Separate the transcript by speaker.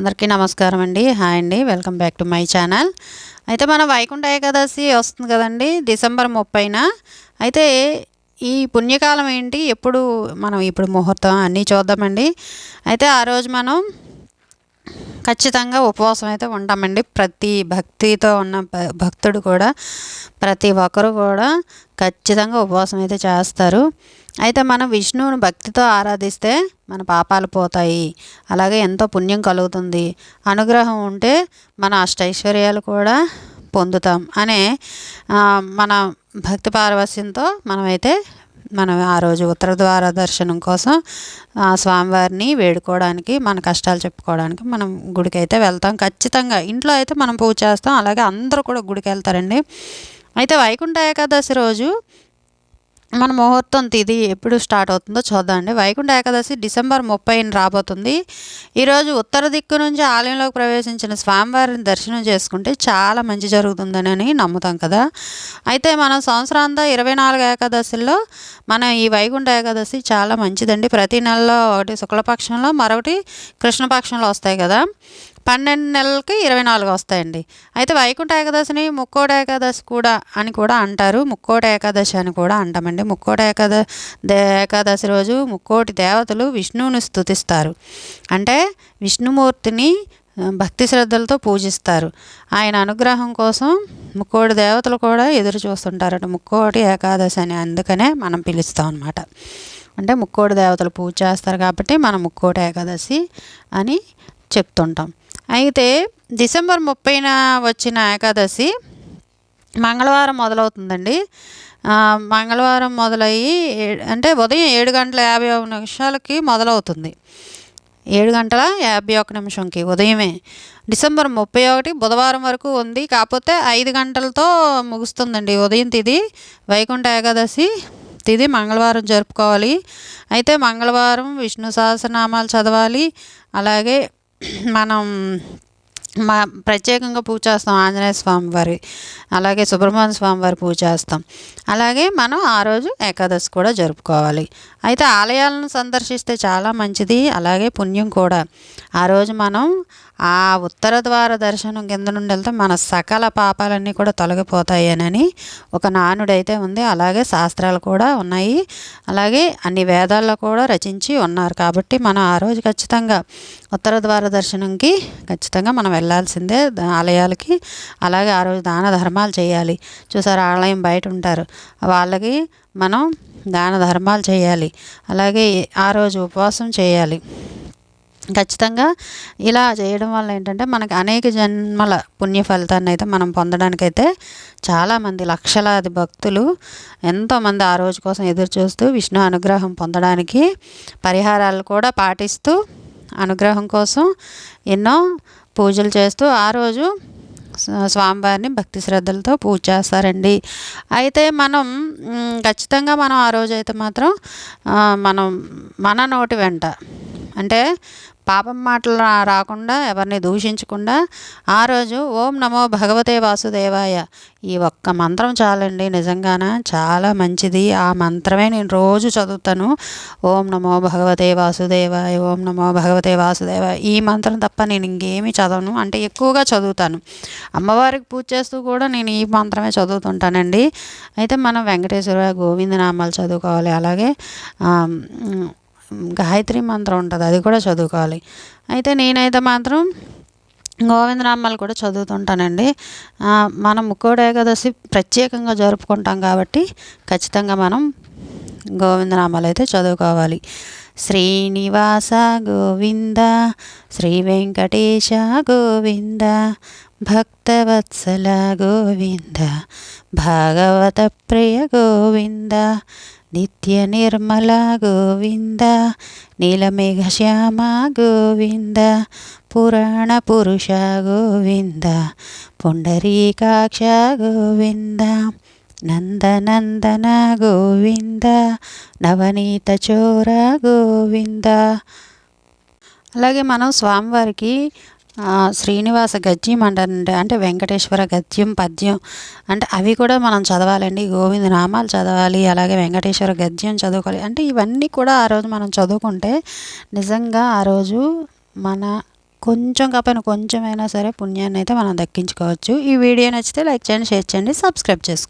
Speaker 1: అందరికీ నమస్కారం అండి. హాయ్ అండి. Welcome back to my channel. అయితే మన వైకుంఠ ఏకాదశి వస్తుంది కదండి డిసెంబర్ ముప్పైన. అయితే ఈ పుణ్యకాలం ఏంటి? ఎప్పుడు మనం ఇప్పుడు ముహూర్తం అన్నీ చూద్దామండి. అయితే ఆ రోజు మనం ఖచ్చితంగా ఉపవాసం అయితే ఉంటామండి. ప్రతి భక్తితో ఉన్న భక్తుడు కూడా ప్రతి ఒక్కరు కూడా ఖచ్చితంగా ఉపవాసం అయితే చేస్తారు. అయితే మనం విష్ణువుని భక్తితో ఆరాధిస్తే మన పాపాలు పోతాయి. అలాగే ఎంతో పుణ్యం కలుగుతుంది. అనుగ్రహం ఉంటే మన అష్టైశ్వర్యాలు కూడా పొందుతాం అనే మన భక్తి పారవస్యంతో మనమైతే మనం ఆ రోజు ఉత్తర ద్వార దర్శనం కోసం ఆ స్వామివారిని వేడుకోవడానికి మన కష్టాలు చెప్పుకోవడానికి మనం గుడికి అయితే వెళ్తాం. ఖచ్చితంగా ఇంట్లో అయితే మనం పూజ చేస్తాం. అలాగే అందరూ కూడా గుడికి వెళ్తారండి. అయితే వైకుంఠ ఏకాదశి రోజు మన ముహూర్తం తిది ఎప్పుడు స్టార్ట్ అవుతుందో చూద్దామండి. వైకుంఠ ఏకాదశి డిసెంబర్ ముప్పైన రాబోతుంది. ఈరోజు ఉత్తర దిక్కు నుంచి ఆలయంలోకి ప్రవేశించిన స్వామివారిని దర్శనం చేసుకుంటే చాలా మంచి జరుగుతుందని నమ్ముతాం కదా. అయితే మనం సంవత్సరాంతా ఇరవై నాలుగు ఏకాదశిలో మన ఈ వైకుంఠ ఏకాదశి చాలా మంచిదండి. ప్రతి నెలలో ఒకటి శుక్లపక్షంలో మరొకటి కృష్ణపక్షంలో వస్తాయి కదా. పన్నెండు నెలలకి ఇరవై నాలుగు వస్తాయండి. అయితే వైకుంఠ ఏకాదశిని ముక్కోట ఏకాదశి కూడా అని కూడా అంటారు. ముక్కోటి ఏకాదశి అని కూడా అంటామండి. ముక్కోటి ఏకాద ఏకాదశి రోజు ముక్కోటి దేవతలు విష్ణువుని స్తుతిస్తారు. అంటే విష్ణుమూర్తిని భక్తి శ్రద్ధలతో పూజిస్తారు. ఆయన అనుగ్రహం కోసం ముక్కోటి దేవతలు కూడా ఎదురు చూస్తుంటారట. ముక్కోటి ఏకాదశి అని అందుకనే మనం పిలుస్తాం అనమాట అంటే ముక్కోటి దేవతలు పూజ చేస్తారు కాబట్టి మనం ముక్కోటి ఏకాదశి అని చెప్తుంటాం. అయితే డిసెంబర్ ముప్పైన వచ్చిన ఏకాదశి మంగళవారం మొదలవుతుందండి. మంగళవారం మొదలయ్యి ఏ- అంటే ఉదయం ఏడు గంటల యాభై ఒక నిమిషాలకి మొదలవుతుంది. ఏడు గంటల యాభై ఒక నిమిషంకి ఉదయమే. డిసెంబర్ ముప్పై ఒకటి బుధవారం వరకు ఉంది. కాకపోతే ఐదు గంటలతో ముగుస్తుందండి ఉదయం తిది. వైకుంఠ ఏకాదశి తిది. మంగళవారం జరుపుకోవాలి. అయితే మంగళవారం విష్ణు సహస్రనామాలు చదవాలి. అలాగే మనం మా ప్రత్యేకంగా పూజ చేస్తాం ఆంజనేయ స్వామి వారి అలాగే సుబ్రహ్మణ్య స్వామి వారి పూజ చేస్తాం. అలాగే మనం ఆ రోజు ఏకాదశి కూడా జరుపుకోవాలి. అయితే ఆలయాలను సందర్శిస్తే చాలా మంచిది అలాగే పుణ్యం కూడా. ఆ రోజు మనం ఆ ఉత్తర ద్వార దర్శనం కింద నుండి వెళ్తే మన సకల పాపాలన్నీ కూడా తొలగిపోతాయనని ఒక నానుడైతే ఉంది. అలాగే శాస్త్రాలు కూడా ఉన్నాయి. అలాగే అన్ని వేదాల్లో కూడా రచించి ఉన్నారు. కాబట్టి మనం ఆ రోజు ఖచ్చితంగా ఉత్తర ద్వార దర్శనంకి ఖచ్చితంగా మనం వెళ్ళాల్సిందే ఆలయాలకి. అలాగే ఆ రోజు దాన ధర్మాలు చేయాలి. చూసారు ఆలయం బయట ఉంటారు. వాళ్ళకి మనం దాన ధర్మాలు చేయాలి. అలాగే ఆ రోజు ఉపవాసం చేయాలి. ఖచ్చితంగా ఇలా చేయడం వల్ల ఏంటంటే మనకి అనేక జన్మల పుణ్య ఫలితాన్ని అయితే మనం పొందడానికైతే చాలామంది లక్షలాది భక్తులు ఎంతోమంది ఆ రోజు కోసం ఎదురు చూస్తూ విష్ణు అనుగ్రహం పొందడానికి పరిహారాలు కూడా పాటిస్తూ అనుగ్రహం కోసం ఎన్నో పూజలు చేస్తూ ఆ రోజు స్వామివారిని భక్తి శ్రద్ధలతో పూజ చేస్తారండి. అయితే మనం ఖచ్చితంగా మనం ఆ రోజు అయితే మాత్రం మనం మన నోటి వెంట అంటే పాపం మాటలు రాకుండా ఎవరిని దూషించకుండా ఆ రోజు ఓం నమో భగవతే వాసుదేవాయ. ఈ ఒక్క మంత్రం చాలండి నిజంగాన? చాలా మంచిది. ఆ మంత్రమే నేను రోజు చదువుతాను. ఓం నమో భగవతే వాసుదేవాయ ఓం నమో భగవతే వాసుదేవాయ. ఈ మంత్రం తప్ప నేను ఇంకేమీ చదవను. అంటే ఎక్కువగా చదువుతాను. అమ్మవారికి పూజ చేస్తూ కూడా నేను ఈ మంత్రమే చదువుతుంటానండి. అయితే మనం వెంకటేశ్వర గోవింద నామాలు చదువుకోవాలి. అలాగే గాయత్రి మంత్రం ఉంటుంది అది కూడా చదువుకోవాలి. అయితే నేనైతే మాత్రం గోవిందరామ్మలు కూడా చదువుతుంటానండి. మనం ముక్కోడు ఏకాదశి ప్రత్యేకంగా జరుపుకుంటాం కాబట్టి ఖచ్చితంగా మనం గోవిందనామాలు అయితే చదువుకోవాలి. శ్రీనివాస గోవింద శ్రీ వెంకటేశ గోవింద భక్తవత్సల గోవింద భాగవత ప్రియ గోవింద నిత్య నిర్మల గోవింద నీలమేఘ శ్యామ గోవింద పురాణ పురుష గోవింద పుండరీకాక్ష గోవింద నందనందన గోవింద నవనీత చోర గోవింద. అలాగే మనం స్వామివారికి శ్రీనివాస గద్యం అంటే అంటే వెంకటేశ్వర గద్యం పద్యం అంటే అవి కూడా మనం చదవాలండి. గోవింద నామాలు చదవాలి అలాగే వెంకటేశ్వర గద్యం చదువుకోవాలి. అంటే ఇవన్నీ కూడా ఆ రోజు మనం చదువుకుంటే నిజంగా ఆ రోజు మన కొంచెం కాకపోయినా కొంచెమైనా సరే పుణ్యాన్ని అయితే మనం దక్కించుకోవచ్చు. ఈ వీడియో నచ్చితే లైక్ చేయండి షేర్ చేయండి సబ్స్క్రైబ్ చేసుకోండి.